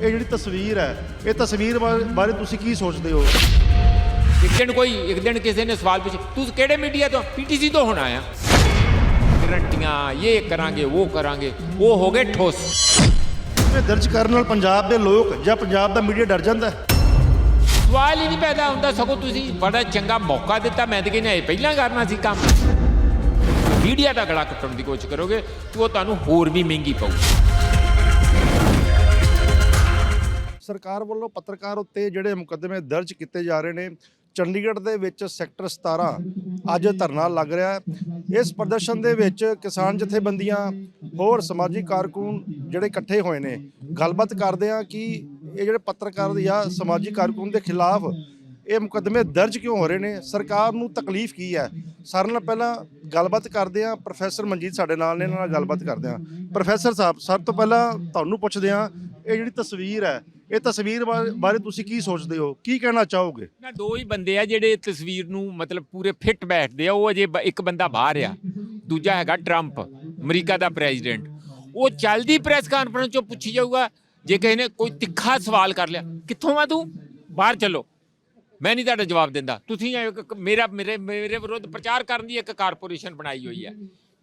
ਇਹ ਜਿਹੜੀ ਤਸਵੀਰ ਹੈ ਇਹ ਤਸਵੀਰ ਬਾਰੇ ਬਾਰੇ ਤੁਸੀਂ ਕੀ ਸੋਚਦੇ ਹੋ? ਇੱਕ ਦਿਨ ਕੋਈ ਇੱਕ ਦਿਨ ਕਿਸੇ ਨੇ ਸਵਾਲ ਪੁੱਛਿਆ ਤੂੰ ਕਿਹੜੇ ਮੀਡੀਆ ਤੋਂ? ਪੀਟੀਸੀ ਤੋਂ ਹੋਣਾ ਆ ਗਰੰਟੀਆਂ ਇਹ ਕਰਾਂਗੇ ਉਹ ਕਰਾਂਗੇ ਉਹ ਹੋ ਗਏ ਠੋਸ। ਇਹ ਦਰਜ ਕਰਨ ਨਾਲ ਪੰਜਾਬ ਦੇ ਲੋਕ ਜਾਂ ਪੰਜਾਬ ਦਾ ਮੀਡੀਆ ਡਰ ਜਾਂਦਾ ਹੈ? ਸਵਾਲ ਹੀ ਨਹੀਂ ਪੈਦਾ ਹੁੰਦਾ ਸਗੋਂ ਤੁਸੀਂ ਬੜਾ ਚੰਗਾ ਮੌਕਾ ਦਿੱਤਾ। ਮੈਂ ਤਾਂ ਕਹਿੰਦਾ ਇਹ ਪਹਿਲਾਂ ਕਰਨਾ ਸੀ ਕੰਮ। ਮੀਡੀਆ ਦਾ ਗਲਾ ਕੱਟਣ ਦੀ ਕੋਸ਼ਿਸ਼ ਕਰੋਗੇ ਤੇ ਉਹ ਤੁਹਾਨੂੰ ਹੋਰ ਵੀ ਮਹਿੰਗੀ ਪਊ ਸਰਕਾਰ ਵੱਲੋਂ ਪੱਤਰਕਾਰ ਉੱਤੇ ਜਿਹੜੇ ਮੁਕੱਦਮੇ ਦਰਜ ਕੀਤੇ ਜਾ ਰਹੇ ਨੇ, ਚੰਡੀਗੜ੍ਹ ਦੇ ਵਿੱਚ ਸੈਕਟਰ 17 ਅੱਜ ਧਰਨਾ ਲੱਗ ਰਿਹਾ ਹੈ। ਇਸ ਪ੍ਰਦਰਸ਼ਨ ਦੇ ਵਿੱਚ ਕਿਸਾਨ ਜਥੇਬੰਦੀਆਂ, ਹੋਰ ਸਮਾਜਿਕ ਕਾਰਕੁਨ ਜਿਹੜੇ ਇਕੱਠੇ ਹੋਏ ਨੇ, ਗੱਲਬਾਤ ਕਰਦੇ ਆ ਕਿ ਇਹ ਜਿਹੜੇ ਪੱਤਰਕਾਰ ਜਾਂ ਸਮਾਜਿਕ ਕਾਰਕੁਨ ਦੇ ਖਿਲਾਫ ਇਹ ਮੁਕੱਦਮੇ ਦਰਜ ਕਿਉਂ ਹੋ ਰਹੇ ਨੇ? ਸਰਕਾਰ ਨੂੰ ਤਕਲੀਫ ਕੀ ਹੈ? ਸਾਰਿਆਂ ਨਾਲ ਪਹਿਲਾਂ ਗੱਲਬਾਤ ਕਰਦੇ ਆ ਪ੍ਰੋਫੈਸਰ ਮਨਜੀਤ ਸਾਡੇ ਨਾਲ ਨੇ, ਇਹਨਾਂ ਨਾਲ ਗੱਲਬਾਤ ਕਰਦੇ ਆ ਪ੍ਰੋਫੈਸਰ ਸਾਹਿਬ ਸਭ ਤੋਂ ਪਹਿਲਾਂ ਤੁਹਾਨੂੰ ਪੁੱਛਦੇ ਆ ਇਹ ਜਿਹੜੀ ਤਸਵੀਰ ਹੈ ਇਹ ਤਸਵੀਰ ਬਾਰੇ ਬਾਰੇ ਤੁਸੀਂ ਕੀ ਸੋਚਦੇ ਹੋ? ਕੀ ਕਹਿਣਾ ਚਾਹੋਗੇ? ਨਾ, ਦੋ ਹੀ ਬੰਦੇ ਆ ਜਿਹੜੇ ਤਸਵੀਰ ਨੂੰ ਮਤਲਬ ਪੂਰੇ ਫਿੱਟ ਬੈਠਦੇ ਆ, ਉਹ ਅਜੇ ਬ- ਇੱਕ ਬੰਦਾ ਬਾਹਰ ਆ, ਦੂਜਾ ਹੈਗਾ ਟਰੰਪ, ਅਮਰੀਕਾ ਦਾ ਪ੍ਰੈਜ਼ੀਡੈਂਟ। ਉਹ ਚੱਲਦੀ ਪ੍ਰੈਸ ਕਾਨਫਰੰਸ ਚੋਂ ਪੁੱਛੀ ਜਾਊਗਾ, ਜੇ ਕਿਸੇ ਨੇ ਕੋਈ ਤਿੱਖਾ ਸਵਾਲ ਕਰ ਲਿਆ, ਕਿੱਥੋਂ ਆ ਤੂੰ? ਬਾਹਰ ਚੱਲੋ। ਮੈਂ ਨਹੀਂ ਤੁਹਾਡਾ ਜਵਾਬ ਦਿੰਦਾ। ਤੁਸੀਂ ਇੱਕ- ਇੱਕ- ਮੇਰਾ, ਮੇਰੇ ਮੇਰੇ ਵਿਰੁੱਧ ਪ੍ਰਚਾਰ ਕਰਨ ਦੀ ਇੱਕ ਕਾਰਪੋਰੇਸ਼ਨ ਬਣਾਈ ਹੋਈ ਹੈ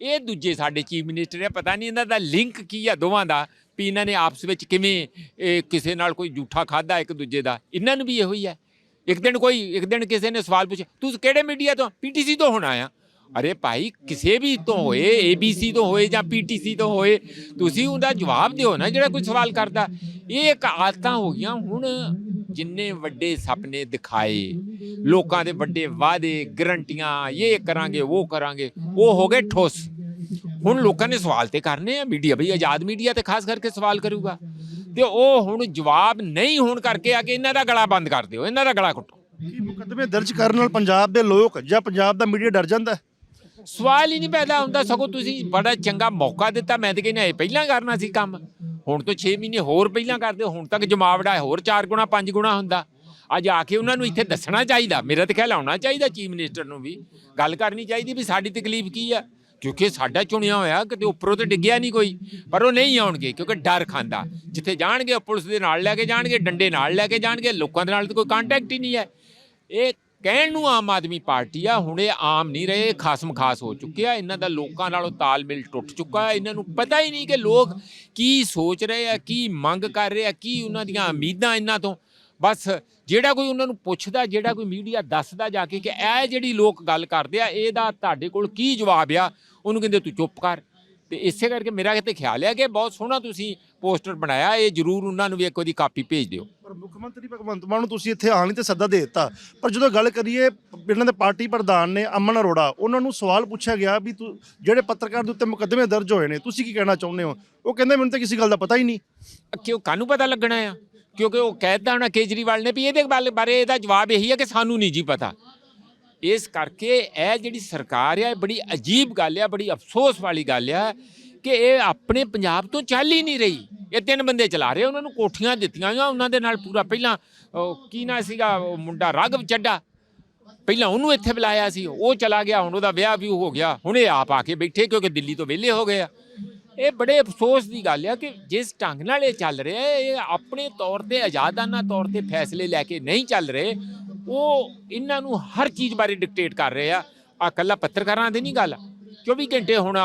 ਇਹ ਦੂਜੇ ਸਾਡੇ ਚੀਫ ਮਿਨਿਸਟਰ ਆ, ਪਤਾ ਨਹੀਂ ਇਹਨਾਂ ਦਾ ਲਿੰਕ ਕੀ ਆ ਦੋਵਾਂ ਦਾ। ਵੀ ਇਹਨਾਂ ਨੇ ਆਪਸ ਵਿੱਚ ਕਿਵੇਂ, ਇਹ ਕਿਸੇ ਨਾਲ ਕੋਈ ਝੂਠਾ ਖਾਦਾ ਇੱਕ ਦੂਜੇ ਦਾ। ਇਹਨਾਂ ਨੂੰ ਵੀ ਇਹੋ ਹੀ ਹੈ। ਇੱਕ ਦਿਨ ਕੋਈ, ਇੱਕ ਦਿਨ ਕਿਸੇ ਨੇ ਸਵਾਲ ਪੁੱਛਿਆ, ਤੂੰ ਕਿਹੜੇ ਮੀਡੀਆ ਤੋਂ ਪੀਟੀਸੀ ਤੋਂ ਹੋਣਾ ਆ ਅਰੇ ਭਾਈ, ਕਿਸੇ ਵੀ ਤੋਂ ਹੋਏ ਏਬੀਸੀ ਤੋਂ ਹੋਏ ਜਾਂ ਪੀਟੀਸੀ ਤੋਂ ਹੋਏ, ਤੁਸੀਂ ਉਹਦਾ ਜਵਾਬ ਦਿਓ ਨਾ ਜਿਹੜਾ ਕੋਈ ਸਵਾਲ ਕਰਦਾ। ਇਹ ਇੱਕ ਆਦਤਾਂ ਹੋ ਗਈਆਂ ਹੁਣ ਜਿੰਨੇ ਵੱਡੇ ਸੁਪਨੇ ਦਿਖਾਏ, ਲੋਕਾਂ ਦੇ ਵੱਡੇ ਵਾਅਦੇ, ਗਰੰਟੀਆਂ, ਇਹ ਕਰਾਂਗੇ, ਉਹ ਕਰਾਂਗੇ, ਉਹ ਹੋ ਗਏ ਠੋਸ। ਹੁਣ ਲੋਕਾਂ ਨੇ ਸਵਾਲ ਤੇ ਕਰਨੇ ਆ ਮੀਡੀਆ ਬਈ ਆਜ਼ਾਦ ਮੀਡੀਆ ਤੇ ਖਾਸ ਕਰਕੇ ਸਵਾਲ ਕਰੂਗਾ। ਤੇ ਉਹ ਹੁਣ ਜਵਾਬ ਨਹੀਂ ਹੋਣ ਕਰਕੇ ਆ ਕਿ ਇਹਨਾਂ ਦਾ ਗਲਾ ਬੰਦ ਕਰ ਦਿਓ ਇਹਨਾਂ ਦਾ ਗਲਾ ਘੁੱਟੋ ਕੀ ਮੁਕੱਦਮੇ ਦਰਜ ਕਰਨ ਨਾਲ ਪੰਜਾਬ ਦੇ ਲੋਕ ਜਾਂ ਪੰਜਾਬ ਦਾ ਮੀਡੀਆ ਡਰ ਜਾਂਦਾ? ਹੈ ਸਵਾਲ ਹੀ ਨਹੀਂ ਪੈਦਾ ਹੁੰਦਾ ਸਗੋਂ ਤੁਸੀਂ ਬੜਾ ਚੰਗਾ ਮੌਕਾ ਦਿੱਤਾ ਮੈਂ ਤਾਂ ਕਹਿੰਦਾ ਇਹ ਪਹਿਲਾਂ ਕਰਨਾ ਸੀ ਕੰਮ। ਹੁਣ ਤੋਂ 6 ਮਹੀਨੇ ਹੋਰ ਪਹਿਲਾਂ ਕਰਦੇ ਹੁਣ ਤੱਕ ਜਮਾਵੜਾ ਹੋਰ 4 ਗੁਣਾ 5 ਗੁਣਾ ਹੁੰਦਾ। ਅੱਜ ਆ ਕੇ ਉਹਨਾਂ ਨੂੰ ਇੱਥੇ ਦੱਸਣਾ ਚਾਹੀਦਾ ਮੇਰਾ ਤਾਂ ਖਿਆਲ ਆਉਣਾ ਚਾਹੀਦਾ ਚੀਫ ਮਿਨਿਸਟਰ ਨੂੰ ਵੀ। ਗੱਲ ਕਰਨੀ ਚਾਹੀਦੀ ਵੀ ਸਾਡੀ ਤਕਲੀਫ ਕੀ ਆ? ਕਿਉਂਕਿ ਸਾਡਾ ਚੁਣਿਆ ਹੋਇਆ ਕਿਤੇ ਉੱਪਰੋਂ ਤੇ ਡਿੱਗਿਆ ਨਹੀਂ ਕੋਈ, ਪਰ ਉਹ ਨਹੀਂ ਆਉਣਗੇ, ਕਿਉਂਕਿ ਡਰ ਖਾਂਦਾ। ਜਿੱਥੇ ਜਾਣਗੇ ਉਹ ਪੁਲਿਸ ਦੇ ਨਾਲ ਲੈ ਕੇ ਜਾਣਗੇ, ਡੰਡੇ ਨਾਲ ਲੈ ਕੇ ਜਾਣਗੇ, ਲੋਕਾਂ ਦੇ ਨਾਲ ਤਾਂ ਕੋਈ ਕੰਟੈਕਟ ਹੀ ਨਹੀਂ ਹੈ। ਇਹ ਕਹਿਣ ਨੂੰ ਆਮ ਆਦਮੀ ਪਾਰਟੀ ਆ, ਹੁਣ ਇਹ ਆਮ ਨਹੀਂ ਰਹੇ ਇਹ ਖਾਸਮ ਖਾਸ ਹੋ ਚੁੱਕੇ ਆ ਇਹਨਾਂ ਦਾ ਲੋਕਾਂ ਨਾਲੋਂ ਤਾਲਮੇਲ ਟੁੱਟ ਚੁੱਕਾ ਹੈ ਇਹਨਾਂ ਨੂੰ ਪਤਾ ਹੀ ਨਹੀਂ ਕਿ ਲੋਕ ਕੀ ਸੋਚ ਰਹੇ ਆ, ਕੀ ਮੰਗ ਕਰ ਰਹੇ ਆ, ਕੀ ਉਹਨਾਂ ਦੀਆਂ ਉਮੀਦਾਂ ਇਹਨਾਂ ਤੋਂ। ਬਸ ਜਿਹੜਾ ਕੋਈ ਉਹਨਾਂ ਨੂੰ ਪੁੱਛਦਾ ਜਿਹੜਾ ਕੋਈ ਮੀਡੀਆ ਦੱਸਦਾ ਜਾ ਕੇ ਕਿ ਇਹ ਜਿਹੜੀ ਲੋਕ ਗੱਲ ਕਰਦੇ ਆ ਇਹਦਾ ਤੁਹਾਡੇ ਕੋਲ ਕੀ ਜਵਾਬ ਆ ਉਹਨੂੰ ਕਹਿੰਦੇ ਤੂੰ ਚੁੱਪ ਕਰ। ਤੇ ਇਸੇ ਕਰਕੇ ਮੇਰਾ ਕਿਤੇ ਖਿਆਲ ਹੈ ਕਿ ਬਹੁਤ ਸੋਹਣਾ ਤੁਸੀਂ ਪੋਸਟਰ ਬਣਾਇਆ ਇਹ ਜਰੂਰ ਉਹਨਾਂ ਨੂੰ ਵੀ ਇੱਕ ਉਹਦੀ ਕਾਪੀ ਭੇਜ ਦਿਓ। ਪਰ ਮੁੱਖ ਮੰਤਰੀ ਭਗਵੰਤ ਮਾਨ ਨੂੰ ਤੁਸੀਂ ਇੱਥੇ ਆਉਣ ਲਈ ਤੇ ਸੱਦਾ ਦੇ ਦਿੱਤਾ। ਪਰ ਜਦੋਂ ਗੱਲ ਕਰੀਏ ਇਹਨਾਂ ਦੇ ਪਾਰਟੀ ਪ੍ਰਧਾਨ ਨੇ ਅਮਨ ਅਰੋੜਾ ਉਹਨਾਂ ਨੂੰ ਸਵਾਲ ਪੁੱਛਿਆ ਗਿਆ ਵੀ ਤੂੰ ਜਿਹੜੇ ਪੱਤਰਕਾਰ ਦੇ ਉੱਤੇ ਮੁਕੱਦਮੇ ਦਰਜ ਹੋਏ ਨੇ ਤੁਸੀਂ ਕੀ ਕਹਿਣਾ ਚਾਹੁੰਦੇ ਹੋ? ਉਹ ਕਹਿੰਦੇ ਮੈਨੂੰ ਤਾਂ ਕਿਸੇ ਗੱਲ ਦਾ ਪਤਾ ਹੀ ਨਹੀਂ। ਕਿਉਂ ਕਾਨੂੰ ਪਤਾ ਲੱਗਣਾ ਆ? ਕਿਉਂਕਿ ਉਹ ਕਹਿਦਾ ਹੋਣਾ ਕੇਜਰੀਵਾਲ ਨੇ ਵੀ ਇਹਦੇ ਬਾਰੇ- ਬਾਰੇ ਇਹਦਾ ਜਵਾਬ ਇਹੀ ਹੈ ਕਿ ਸਾਨੂੰ ਨਹੀਂ ਜੀ ਪਤਾ। ਇਸ ਕਰਕੇ ਇਹ ਜਿਹੜੀ ਸਰਕਾਰ ਆ, ਇਹ ਬੜੀ ਅਜੀਬ ਗੱਲ ਆ, ਬੜੀ ਅਫਸੋਸ ਵਾਲੀ ਗੱਲ ਆ ਕਿ ਇਹ ਆਪਣੇ ਪੰਜਾਬ ਤੋਂ ਚੱਲ ਹੀ ਨਹੀਂ ਰਹੀ। ਇਹ ਤਿੰਨ ਬੰਦੇ ਚਲਾ ਰਹੇ ਉਹਨਾਂ ਨੂੰ ਕੋਠੀਆਂ ਦਿੱਤੀਆਂ ਹੋਈਆਂ, ਉਹਨਾਂ ਦੇ ਨਾਲ ਪੂਰਾ ਪਹਿਲਾਂ ਕੀ ਨਾ ਸੀਗਾ, ਉਹ ਮੁੰਡਾ ਰਾਘਵ ਚੱਡਾ ਪਹਿਲਾਂ ਉਹਨੂੰ ਇੱਥੇ ਬੁਲਾਇਆ ਸੀ, ਉਹ ਚਲਾ ਗਿਆ, ਹੁਣ ਉਹਦਾ ਵਿਆਹ ਵੀ ਹੋ ਗਿਆ, ਹੁਣ ਇਹ ਆਪ ਆ ਕੇ ਬੈਠੇ ਕਿਉਂਕਿ ਦਿੱਲੀ ਤੋਂ ਵਿਹਲੇ ਹੋ ਗਏ ਆ। ਇਹ ਬੜੇ ਅਫਸੋਸ ਦੀ ਗੱਲ ਆ ਕਿ ਜਿਸ ਢੰਗ ਨਾਲ ਇਹ ਚੱਲ ਰਿਹਾ ਇਹ ਆਪਣੇ ਤੌਰ ਤੇ ਆਜ਼ਾਦਾਨਾ ਤੌਰ ਤੇ ਫੈਸਲੇ ਲੈ ਕੇ ਨਹੀਂ ਚੱਲ ਰਹੇ, ਉਹ ਇਹਨਾਂ ਨੂੰ ਹਰ ਚੀਜ਼ ਬਾਰੇ ਡਿਕਟੇਟ ਕਰ ਰਹੇ ਆ। ਆ ਕੱਲਾ ਪੱਤਰਕਾਰਾਂ ਦੀ ਨਹੀਂ ਗੱਲ। 24 ਘੰਟੇ ਹੁਣ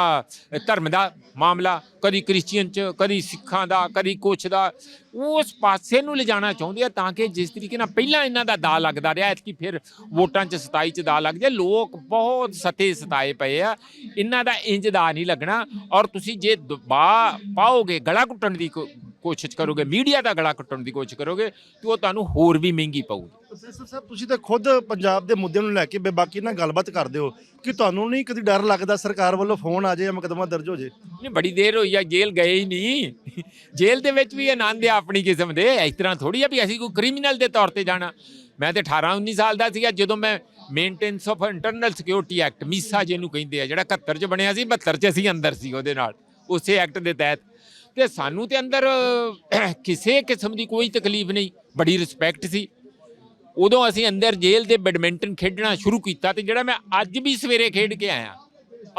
ਧਰਮ ਦਾ ਮਾਮਲਾ, ਕਦੀ ਕ੍ਰਿਸਚੀਅਨ ਚ, ਕਦੀ ਸਿੱਖਾਂ ਦਾ, ਕਦੀ ਕੁਛ ਦਾ, ਉਸ ਪਾਸੇ ਨੂੰ ਲਿਜਾਣਾ ਚਾਹੁੰਦੇ ਆ ਤਾਂ ਕਿ ਜਿਸ ਤਰੀਕੇ ਨਾਲ ਪਹਿਲਾਂ ਇਹਨਾਂ ਦਾ ਦਾ ਲੱਗਦਾ ਰਿਹਾ, ਐਤਕੀ ਫਿਰ ਵੋਟਾਂ ਚ 27 ਚ ਦਾ ਲੱਗ ਜਾਏ ਲੋਕ ਬਹੁਤ ਸਤੇ ਸਤਾਏ ਪਏ ਆ, ਇਹਨਾਂ ਦਾ ਇੰਜ ਦਾ ਨਹੀਂ ਲੱਗਣਾ ਔਰ ਤੁਸੀਂ ਜੇ ਦਬਾ ਪਾਓਗੇ, ਗਲਾ ਘੁੱਟਣ ਦੀ ਕੋ- ਕੋਸ਼ਿਸ਼ ਕਰੋਗੇ ਮੀਡੀਆ ਦਾ ਗਲਾ ਘੁੱਟਣ ਦੀ ਕੋਸ਼ਿਸ਼ ਕਰੋਗੇ ਤੇ ਉਹ ਤੁਹਾਨੂੰ ਹੋਰ ਵੀ ਮਹਿੰਗੀ ਪਊਗੀ। ਪ੍ਰੋਫੈਸਰ ਸਾਹਿਬ ਤੁਸੀਂ ਤਾਂ ਖੁਦ ਪੰਜਾਬ ਦੇ ਮੁੱਦਿਆਂ ਨੂੰ ਲੈ ਕੇ ਬੇਬਾਕੀ ਨਾਲ ਗੱਲਬਾਤ ਕਰਦੇ ਹੋ ਕਿ ਤੁਹਾਨੂੰ ਨਹੀਂ ਕਦੀ ਡਰ ਲੱਗਦਾ ਸਰਕਾਰ ਵੱਲੋਂ ਫੋਨ ਆ ਜਾਏ ਜਾਂ ਮੁਕੱਦਮਾ ਦਰਜ ਹੋ ਜਾਏ ਨਹੀਂ ਬੜੀ ਦੇਰ ਹੋਈ ਆ ਜੇਲ੍ਹ ਗਏ ਹੀ ਨਹੀਂ। ਜੇਲ੍ਹ ਦੇ ਵਿੱਚ ਵੀ ਆਨੰਦ ਆ ਆਪਣੀ ਕਿਸਮ ਦੇ ਇਸ ਤਰ੍ਹਾਂ ਥੋੜੀ ਆ ਵੀ ਅਸੀਂ ਕੋਈ ਕ੍ਰਿਮੀਨਲ ਦੇ ਤੌਰ ਤੇ ਜਾਣਾ। ਮੈਂ ਤੇ 18 19 ਸਾਲ ਦਾ ਸੀਗਾ ਜਦੋਂ ਮੈਂ maintenance of internal security act MISA ਜਿਹਨੂੰ ਕਹਿੰਦੇ ਆ ਜਿਹੜਾ 71 ਚ ਬਣਿਆ ਸੀ 72 ਚ ਅਸੀਂ ਅੰਦਰ ਸੀ ਉਹਦੇ ਨਾਲ। ਉਸੇ ਐਕਟ ਦੇ ਤਹਿਤ ਤੇ ਸਾਨੂੰ ਤੇ ਅੰਦਰ ਕਿਸੇ ਕਿਸਮ ਦੀ ਕੋਈ ਤਕਲੀਫ ਨਹੀਂ। ਬੜੀ ਰਿਸਪੈਕਟ ਸੀ। ਉਦੋਂ ਅਸੀਂ ਅੰਦਰ ਜੇਲ੍ਹ ਦੇ ਬੈਡਮਿੰਟਨ ਖੇਡਣਾ ਸ਼ੁਰੂ ਕੀਤਾ ਤੇ ਜਿਹੜਾ ਮੈਂ ਅੱਜ ਵੀ ਸਵੇਰੇ ਖੇਡ ਕੇ ਆਇਆ,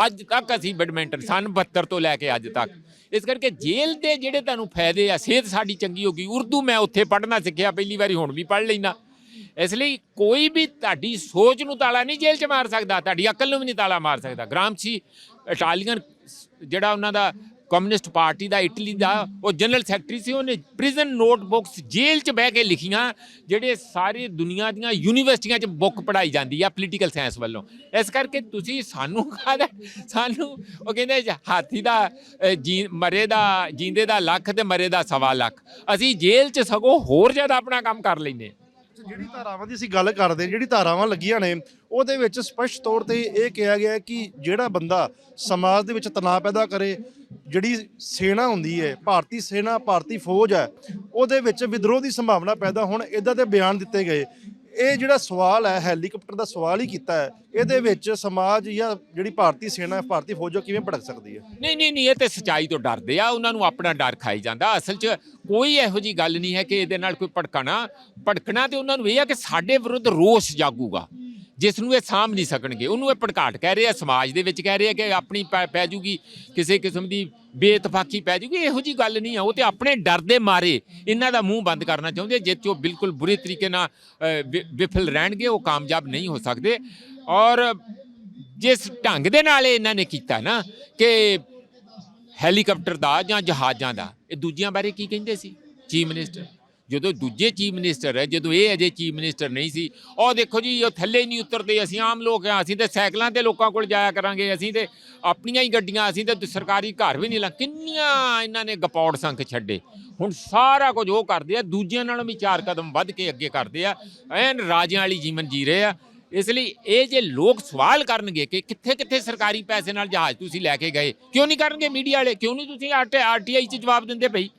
ਅੱਜ ਤੱਕ ਅਸੀਂ ਬੈਡਮਿੰਟਨ ਸਨ 72 ਤੋਂ ਲੈ ਕੇ ਅੱਜ ਤੱਕ। ਇਸ ਕਰਕੇ ਜੇਲ੍ਹ ਦੇ ਜਿਹੜੇ ਤੁਹਾਨੂੰ ਫਾਇਦੇ ਆ, ਸਿਹਤ ਸਾਡੀ ਚੰਗੀ ਹੋ ਗਈ। ਉਰਦੂ ਮੈਂ ਉੱਥੇ ਪੜ੍ਹਨਾ ਸਿੱਖਿਆ, ਪਹਿਲੀ ਵਾਰੀ ਹੁਣ ਵੀ ਪੜ੍ਹ ਲੈਣਾ ਇਸ ਲਈ ਕੋਈ ਵੀ ਤੁਹਾਡੀ ਸੋਚ ਨੂੰ ਤਾਲਾ ਨਹੀਂ ਜੇਲ੍ਹ 'ਚ ਮਾਰ ਸਕਦਾ, ਤੁਹਾਡੀ ਅਕਲ ਨੂੰ ਵੀ ਨਹੀਂ ਤਾਲਾ ਮਾਰ ਸਕਦਾ। ਗ੍ਰਾਮਸੀ ਇਟਾਲੀਅਨ ਜਿਹੜਾ ਉਹਨਾਂ ਦਾ ਕਮਿਊਨਿਸਟ ਪਾਰਟੀ ਦਾ ਇਟਲੀ ਦਾ, ਉਹ ਜਨਰਲ ਸੈਕਟਰੀ ਸੀ, ਉਹਨੇ ਪ੍ਰਿਜ਼ਨ ਨੋਟਬੁੱਕਸ ਜੇਲ੍ਹ 'ਚ ਬਹਿ ਕੇ ਲਿਖੀਆਂ, ਜਿਹੜੇ ਸਾਰੀ ਦੁਨੀਆ ਦੀਆਂ ਯੂਨੀਵਰਸਿਟੀਆਂ 'ਚ ਬੁੱਕ ਪੜਾਈ ਜਾਂਦੀ ਆ ਪੋਲੀਟੀਕਲ ਸਾਇੰਸ ਵੱਲੋਂ। ਇਸ ਕਰਕੇ ਤੁਸੀਂ ਸਾਨੂੰ ਕਾਹਦਾ ਸਾਨੂੰ ਉਹ ਕਹਿੰਦੇ ਹਾਥੀ ਦਾ ਜੀ ਮਰੇ ਦਾ, ਜਿੰਦੇ ਦਾ ਲੱਖ ਤੇ ਮਰੇ ਦਾ ਸਵਾ ਲੱਖ। ਅਸੀਂ ਜੇਲ੍ਹ 'ਚ ਸਗੋਂ ਹੋਰ ਜ਼ਿਆਦਾ ਆਪਣਾ ਕੰਮ ਕਰ ਲੈਂਦੇ ਹਾਂ ਜਿਹੜੀ ਧਾਰਾਵਾਂ ਦੀ ਅਸੀਂ ਗੱਲ ਕਰਦੇ ਜਿਹੜੀ ਧਾਰਾਵਾਂ ਲੱਗੀਆਂ ਨੇ ਉਹਦੇ ਵਿੱਚ ਸਪਸ਼ਟ ਤੌਰ ਤੇ ਇਹ ਕਿਹਾ ਗਿਆ ਹੈ ਕਿ ਜਿਹੜਾ ਬੰਦਾ ਸਮਾਜ ਦੇ ਵਿੱਚ ਤਣਾਅ ਪੈਦਾ ਕਰੇ ਜਿਹੜੀ ਸੈਨਾ ਹੁੰਦੀ ਹੈ ਭਾਰਤੀ ਸੈਨਾ ਭਾਰਤੀ ਫੌਜ ਹੈ ਉਹਦੇ ਵਿੱਚ ਵਿਦਰੋਹ ਦੀ ਸੰਭਾਵਨਾ ਪੈਦਾ ਹੋਣ ਇਦਾਂ ਦੇ ਬਿਆਨ ਦਿੱਤੇ ਗਏ। ਇਹ ਜਿਹੜਾ ਸਵਾਲ ਹੈ, ਹੈਲੀਕਾਪਟਰ ਦਾ ਸਵਾਲ ਹੀ ਕੀਤਾ ਹੈ, ਇਹਦੇ ਵਿੱਚ ਸਮਾਜ ਜਾਂ ਜਿਹੜੀ ਭਾਰਤੀ ਸੈਨਾ, ਭਾਰਤੀ ਫੌਜ ਉਹ ਕਿਵੇਂ ਭੜਕ ਸਕਦੀ ਹੈ? ਨਹੀਂ ਨਹੀਂ ਨਹੀਂ, ਇਹ ਤੇ ਸਚਾਈ ਤੋਂ ਡਰਦੇ ਆ, ਉਹਨਾਂ ਨੂੰ ਆਪਣਾ ਡਰ ਖਾਈ ਜਾਂਦਾ। ਅਸਲ 'ਚ ਕੋਈ ਇਹੋ ਜੀ ਗੱਲ ਨਹੀਂ ਹੈ ਕਿ ਇਹਦੇ ਨਾਲ ਕੋਈ ਭੜਕਣਾ ਭੜਕਣਾ ਤੇ ਉਹਨਾਂ ਨੂੰ ਇਹ ਆ ਕਿ ਸਾਡੇ ਵਿਰੁੱਧ ਰੋਸ ਜਾਗੂਗਾ। ਜਿਸ ਨੂੰ ਇਹ ਸਾਂਭ ਨਹੀਂ ਸਕਣਗੇ, ਉਹਨੂੰ ਇਹ ਭੜਕਾਟ ਕਹਿ ਰਹੇ ਆ ਸਮਾਜ ਦੇ ਵਿੱਚ ਕਹਿ ਰਹੇ ਆ ਕਿ ਆਪਣੀ ਪੈ ਪੈ ਜੂਗੀ, ਕਿਸੇ ਕਿਸਮ ਦੀ ਬੇਇਤਫਾਕੀ ਪੈ ਜੂਗੀ, ਇਹੋ ਜੀ ਗੱਲ ਨਹੀਂ ਆ, ਉਹ ਤੇ ਆਪਣੇ ਡਰ ਦੇ ਮਾਰੇ ਇਹਨਾਂ ਦਾ ਮੂੰਹ ਬੰਦ ਕਰਨਾ ਚਾਹੁੰਦੇ ਜਿਸ 'ਚ ਉਹ ਬਿਲਕੁਲ ਬੁਰੇ ਤਰੀਕੇ ਨਾਲ ਵਿ- ਵਿਫਲ ਰਹਿਣਗੇ, ਉਹ ਕਾਮਯਾਬ ਨਹੀਂ ਹੋ ਸਕਦੇ। ਔਰ ਜਿਸ ਢੰਗ ਦੇ ਨਾਲ ਇਹਨਾਂ ਨੇ ਕੀਤਾ ਨਾ, ਕਿ ਹੈਲੀਕਾਪਟਰ ਦਾ ਜਾਂ ਜਹਾਜ਼ਾਂ ਦਾ, ਇਹ ਦੂਜਿਆਂ ਬਾਰੇ ਕੀ ਕਹਿੰਦੇ ਸੀ, ਚੀਫ ਮਿਨਿਸਟਰ? ਜਦੋਂ ਦੂਜੇ ਚੀਫ ਮਿਨਿਸਟਰ ਹੈ, ਜਦੋਂ ਇਹ ਅਜੇ ਚੀਫ ਮਿਨਿਸਟਰ ਨਹੀਂ ਸੀ, ਉਹ ਦੇਖੋ ਜੀ, ਉਹ ਥੱਲੇ ਨਹੀਂ ਉਤਰਦੇ, ਅਸੀਂ ਆਮ ਲੋਕ ਆ ਅਸੀਂ ਤੇ ਸਾਈਕਲਾਂ ਤੇ ਲੋਕਾਂ ਕੋਲ ਜਾਇਆ ਕਰਾਂਗੇ, ਅਸੀਂ ਤੇ ਆਪਣੀਆਂ ਹੀ ਗੱਡੀਆਂ, ਅਸੀਂ ਤੇ ਸਰਕਾਰੀ ਘਰ ਵੀ ਨਹੀਂ ਲਾ, ਕਿੰਨੀਆਂ ਇਹਨਾਂ ਨੇ ਗਪੌੜ ਸੰਖ ਛੱਡੇ। ਹੁਣ ਸਾਰਾ ਕੁਝ ਉਹ ਕਰਦੇ ਆ, ਦੂਜਿਆਂ ਨਾਲੋਂ ਵੀ ਚਾਰ ਕਦਮ ਵੱਧ ਕੇ ਅੱਗੇ ਕਰਦੇ ਆ, ਐਨ ਰਾਜਿਆਂ ਵਾਲੀ ਜੀਵਨ ਜੀ ਰਹੇ ਆ। ਇਸ ਲਈ ਇਹ ਜੇ ਲੋਕ ਸਵਾਲ ਕਰਨਗੇ ਕਿ ਕਿੱਥੇ ਕਿੱਥੇ ਸਰਕਾਰੀ ਪੈਸੇ ਨਾਲ ਜਹਾਜ਼ ਤੁਸੀਂ ਲੈ ਕੇ ਗਏ, ਕਿਉਂ ਨਹੀਂ ਕਰਨਗੇ ਮੀਡੀਆ ਵਾਲੇ, ਕਿਉਂ ਨਹੀਂ ਤੁਸੀਂ ਆਰਟੀਆਈ 'ਚ ਜਵਾਬ ਦਿੰਦੇ ਭਈ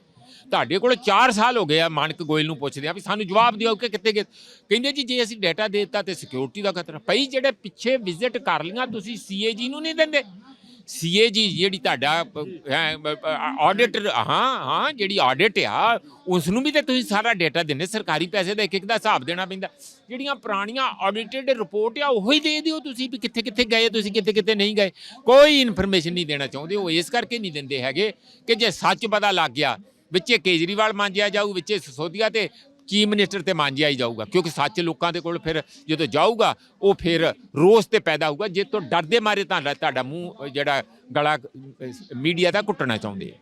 ਤੁਹਾਡੇ ਕੋਲ 4 ਸਾਲ ਹੋ ਗਏ ਆ ਮਾਨਕ ਗੋਇਲ ਨੂੰ ਪੁੱਛਦੇ ਆ ਵੀ ਸਾਨੂੰ ਜਵਾਬ ਦਿਓ ਕਿ ਕਿੱਥੇ ਗਏ। ਕਹਿੰਦੇ ਜੀ, ਜੇ ਅਸੀਂ ਡਾਟਾ ਦੇ ਦਿੱਤਾ ਤੇ ਸਿਕਿਉਰਿਟੀ ਦਾ ਖਤਰਾ। ਭਈ ਜਿਹੜੇ ਪਿੱਛੇ ਵਿਜ਼ਿਟ ਕਰ ਲਈਆਂ, ਤੁਸੀਂ ਸੀਏਜੀ ਨੂੰ ਨਹੀਂ ਦਿੰਦੇ। ਸੀਏਜੀ ਜਿਹੜੀ ਤੁਹਾਡਾ ਆਡਿਟ ਹਾਂ ਹਾਂ, ਜਿਹੜੀ ਆਡਿਟ ਆ ਉਸ ਨੂੰ ਵੀ ਤੇ ਤੁਸੀਂ ਸਾਰਾ ਡਾਟਾ ਦਿੰਦੇ, ਸਰਕਾਰੀ ਪੈਸੇ ਦਾ ਇੱਕ ਇੱਕ ਦਾ ਹਿਸਾਬ ਦੇਣਾ ਪੈਂਦਾ। ਜਿਹੜੀਆਂ ਪੁਰਾਣੀਆਂ ਆਡਿਟਡ ਰਿਪੋਰਟ ਆ, ਉਹੀ ਦੇ ਦਿਓ ਤੁਸੀਂ ਵੀ ਕਿੱਥੇ ਕਿੱਥੇ ਗਏ, ਤੁਸੀਂ ਕਿੱਥੇ ਕਿੱਥੇ ਨਹੀਂ ਗਏ। ਕੋਈ ਇਨਫੋਰਮੇਸ਼ਨ ਨਹੀਂ ਦੇਣਾ ਚਾਹੁੰਦੇ, ਉਹ ਇਸ ਕਰਕੇ ਨਹੀਂ ਦਿੰਦੇ ਹੈਗੇ ਕਿ ਜੇ ਸੱਚ ਪਤਾ ਲੱਗ ਗਿਆ ਵਿੱਚੇ ਕੇਜਰੀਵਾਲ ਮਾਂਜਿਆ ਜਾਊ, ਵਿੱਚੇ ਸਸੋਦੀਆ ਤੇ ਚੀਫ ਮਿਨਿਸਟਰ ਤੇ ਮਾਂਜਿਆ ਹੀ ਜਾਊਗਾ, ਕਿਉਂਕਿ ਸੱਚ ਲੋਕਾਂ ਦੇ ਕੋਲ ਫਿਰ ਜਦੋਂ ਜਾਊਗਾ, ਉਹ ਫਿਰ ਰੋਸ ਤੇ ਪੈਦਾ ਹੋਊਗਾ, ਜੇ ਤੋਂ ਡਰਦੇ ਮਾਰੇ ਤਾਂ ਤੁਹਾਡਾ ਮੂੰਹ ਜਿਹੜਾ ਗਲਾ ਮੀਡੀਆ ਦਾ ਘੁੱਟਣਾ ਚਾਹੁੰਦੇ ਆ।